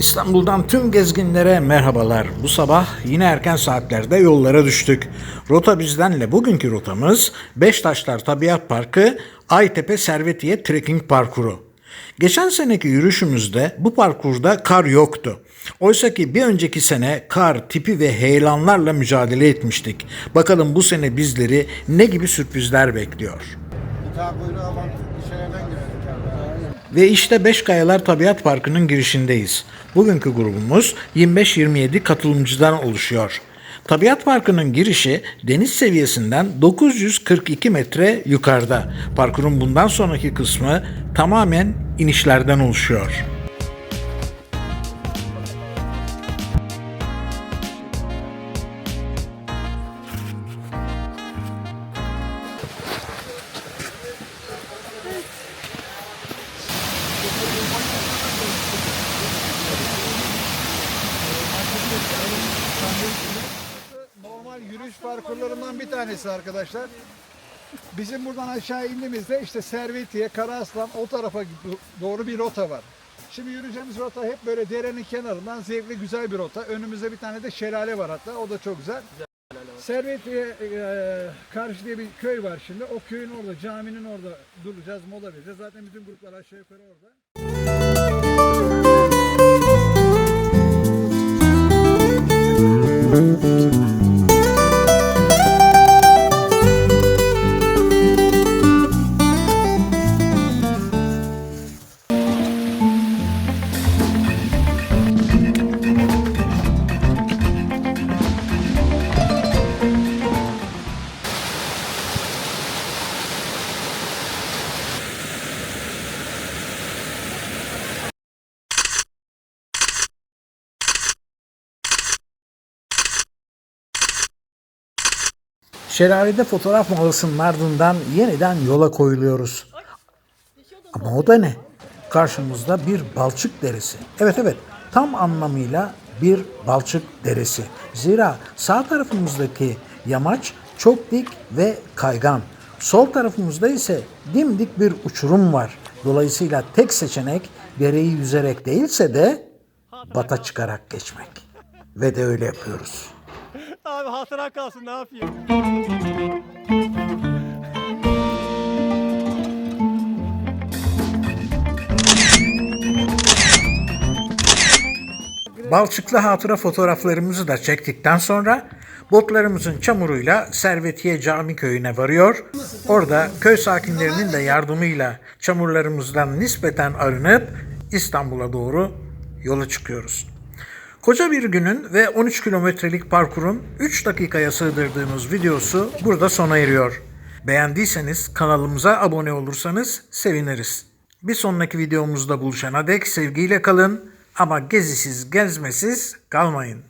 İstanbul'dan tüm gezginlere merhabalar. Bu sabah yine erken saatlerde yollara düştük. Rota bizdenle bugünkü rotamız Beştaşlar Tabiat Parkı Aytepe Servetiye Trekking Parkuru. Geçen seneki yürüyüşümüzde bu parkurda kar yoktu. Oysa ki bir önceki sene kar, tipi ve heyelanlarla mücadele etmiştik. Bakalım bu sene bizleri ne gibi sürprizler bekliyor. Bir tane kuyruğu Ve işte Beşkayalar Tabiat Parkı'nın girişindeyiz. Bugünkü grubumuz 25-27 katılımcıdan oluşuyor. Tabiat Parkı'nın girişi deniz seviyesinden 942 metre yukarıda. Parkurun bundan sonraki kısmı tamamen inişlerden oluşuyor. Yürüyüş parkurlarından bir tanesi arkadaşlar. Bizim buradan aşağı indiğimizde işte Servetiye, Karaaslan o tarafa doğru bir rota var. Şimdi yürüyeceğimiz rota hep böyle derenin kenarından zevkli güzel bir rota. Önümüzde bir tane de şelale var hatta o da çok güzel. Servetiye e, karşı diye bir köy var şimdi. O köyün orada, caminin orada duracağız, mola vereceğiz. Zaten bütün gruplar aşağı yukarı orada. Şelalede fotoğraf molasının ardından yeniden yola koyuluyoruz. Ama o da ne? Karşımızda bir balçık deresi. Evet evet tam anlamıyla bir balçık deresi. Zira sağ tarafımızdaki yamaç çok dik ve kaygan. Sol tarafımızda ise dimdik bir uçurum var. Dolayısıyla tek seçenek dereyi yüzerek değilse de bata çıkarak geçmek. Ve de öyle yapıyoruz. Hatıra kalsın ne yapayım? Balçıklı hatıra fotoğraflarımızı da çektikten sonra botlarımızın çamuruyla Servetiye Cami Köyü'ne varıyor. Orada köy sakinlerinin de yardımıyla çamurlarımızdan nispeten arınıp İstanbul'a doğru yola çıkıyoruz. Koca bir günün ve 13 kilometrelik parkurun 3 dakikaya sığdırdığımız videosu burada sona eriyor. Beğendiyseniz kanalımıza abone olursanız seviniriz. Bir sonraki videomuzda buluşana dek sevgiyle kalın ama gezisiz gezmesiz kalmayın.